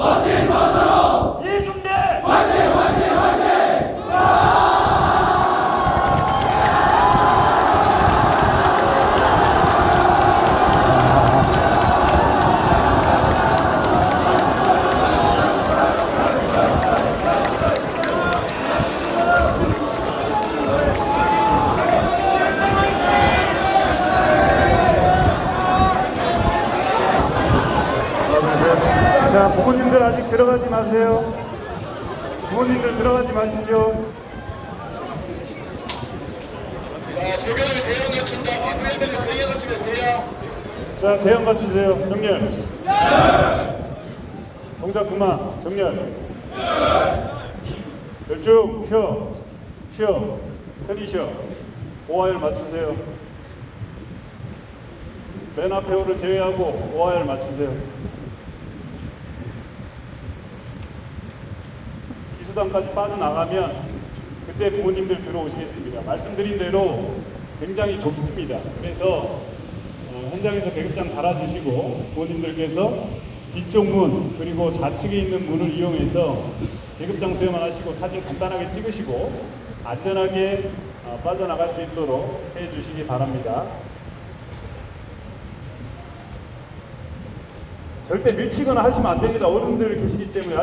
Okay. 마세요. 부모님들 들어가지 마십시오. 자, 조경을 대형 갖춘다. 아, 훈련병을 대형 갖추면 돼요. 자, 대형 갖추세요. 정렬. 동작 그만. 정렬. 열중. 쉬어. 쉬어. 편히 쉬어. 오하열 맞추세요. 맨 앞에 오를 제외하고 오하열 맞추세요. 수단까지 빠져나가면 그때 부모님들 들어오시겠습니다. 말씀드린 대로 굉장히 좁습니다. 그래서 어, 현장에서 계급장 달아주시고 부모님들께서 뒤쪽 문 그리고 좌측에 있는 문을 이용해서 계급장 수여만 하시고 사진 간단하게 찍으시고 안전하게 어, 빠져나갈 수 있도록 해주시기 바랍니다. 절대 밀치거나 하시면 안 됩니다. 어른들 계시기 때문에